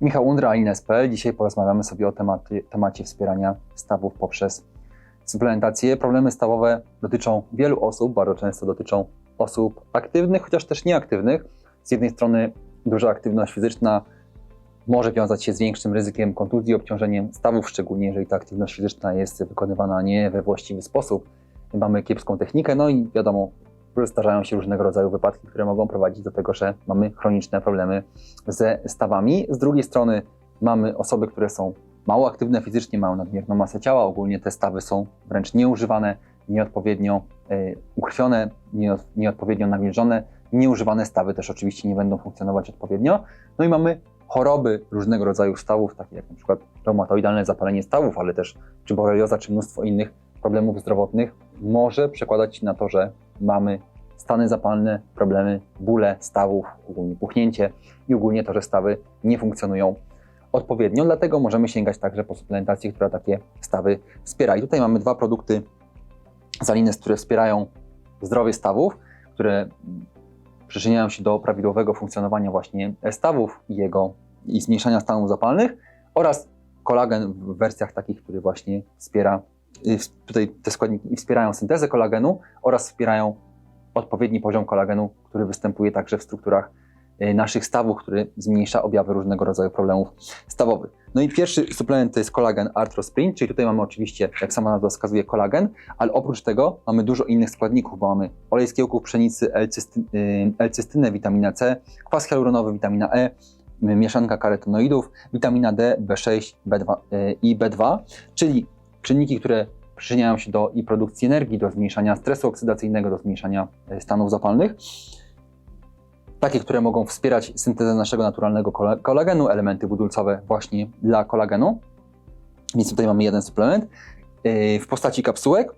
Michał Undra, Alines.pl. Dzisiaj porozmawiamy sobie o tematy, temacie wspierania stawów poprzez suplementację. Problemy stawowe dotyczą wielu osób, bardzo często dotyczą osób aktywnych, chociaż też nieaktywnych. Z jednej strony duża aktywność fizyczna może wiązać się z większym ryzykiem kontuzji, obciążeniem stawów, szczególnie jeżeli ta aktywność fizyczna jest wykonywana nie we właściwy sposób. Mamy kiepską technikę, no i wiadomo, zdarzają się różnego rodzaju wypadki, które mogą prowadzić do tego, że mamy chroniczne problemy ze stawami. Z drugiej strony mamy osoby, które są mało aktywne fizycznie, mają nadmierną masę ciała, ogólnie te stawy są wręcz nieużywane, nieodpowiednio y, ukrwione, nie, nieodpowiednio nawilżone, nieużywane stawy też oczywiście nie będą funkcjonować odpowiednio. No i mamy choroby różnego rodzaju stawów, takie jak przykład reumatoidalne zapalenie stawów, ale też czy borelioza, czy mnóstwo innych problemów zdrowotnych może przekładać się na to, że mamy stany zapalne, problemy, bóle stawów, ogólnie puchnięcie i ogólnie to, że stawy nie funkcjonują odpowiednio. Dlatego możemy sięgać także po suplementację, która takie stawy wspiera. I tutaj mamy dwa produkty z które wspierają zdrowie stawów, które przyczyniają się do prawidłowego funkcjonowania właśnie stawów i jego i zmniejszania stanów zapalnych oraz kolagen w wersjach takich, który właśnie wspiera y, tutaj te składniki wspierają syntezę kolagenu oraz wspierają odpowiedni poziom kolagenu, który występuje także w strukturach y, naszych stawów, który zmniejsza objawy różnego rodzaju problemów stawowych. No i pierwszy suplement to jest kolagen Arthrospring, czyli tutaj mamy oczywiście, jak sama nazwa wskazuje, kolagen, ale oprócz tego mamy dużo innych składników, bo mamy olej z kiełków pszenicy, L-cysty, L-cystynę, witamina C, kwas hialuronowy, witamina E, mieszanka karotenoidów, witamina D, B6 B2, i B2, czyli czynniki, które przyczyniają się do i produkcji energii, do zmniejszania stresu oksydacyjnego, do zmniejszania e, stanów zapalnych. Takie, które mogą wspierać syntezę naszego naturalnego kolagenu, elementy budulcowe właśnie dla kolagenu. Więc tutaj mamy jeden suplement e, w postaci kapsułek,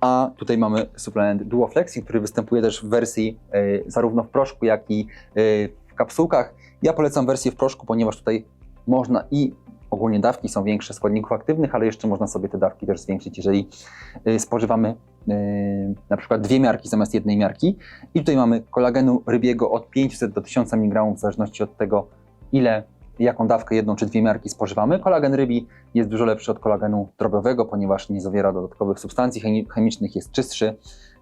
a tutaj mamy suplement Duoflexi, który występuje też w wersji e, zarówno w proszku, jak i w kapsułkach. Ja polecam wersję w proszku, ponieważ tutaj można i ogólnie dawki są większe składników aktywnych, ale jeszcze można sobie te dawki też zwiększyć, jeżeli y, spożywamy y, na przykład dwie miarki zamiast jednej miarki. I tutaj mamy kolagenu rybiego od 500 do 1000 mg w zależności od tego, ile, jaką dawkę jedną czy dwie miarki spożywamy. Kolagen rybi jest dużo lepszy od kolagenu drobiowego, ponieważ nie zawiera dodatkowych substancji chemicznych, jest czystszy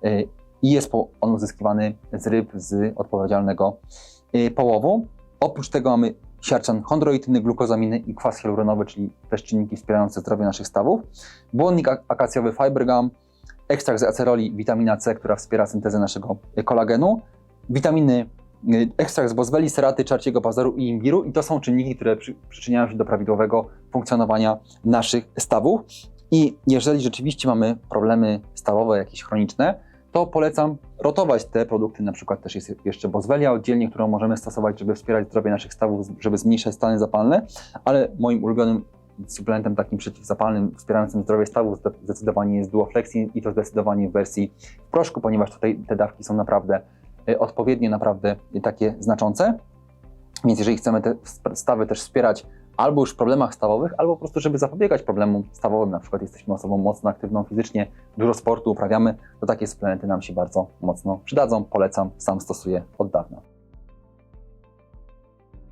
y, i jest on uzyskiwany z ryb z odpowiedzialnego połowu. Oprócz tego mamy siarczan chondroityny, glukozaminy i kwas hialuronowy, czyli też czynniki wspierające zdrowie naszych stawów, błonnik akacjowy fibergum, ekstrakt z aceroli, witamina C, która wspiera syntezę naszego kolagenu, witaminy, y, ekstrakt z bozweli, seraty, czarciego pazoru i imbiru. I to są czynniki, które przy, przyczyniają się do prawidłowego funkcjonowania naszych stawów. I jeżeli rzeczywiście mamy problemy stawowe, jakieś chroniczne, to polecam rotować te produkty. Na przykład też jest jeszcze bozwelia oddzielnie, którą możemy stosować, żeby wspierać zdrowie naszych stawów, żeby zmniejszać stany zapalne, ale moim ulubionym suplementem takim przeciwzapalnym, wspierającym zdrowie stawów zdecydowanie jest Duoflexin i to zdecydowanie w wersji w proszku, ponieważ tutaj te dawki są naprawdę y, odpowiednie, naprawdę takie znaczące. Więc jeżeli chcemy te stawy też wspierać albo już w problemach stawowych, albo po prostu, żeby zapobiegać problemom stawowym, na przykład jesteśmy osobą mocno aktywną fizycznie, dużo sportu uprawiamy, to takie suplementy nam się bardzo mocno przydadzą. Polecam, sam stosuję od dawna.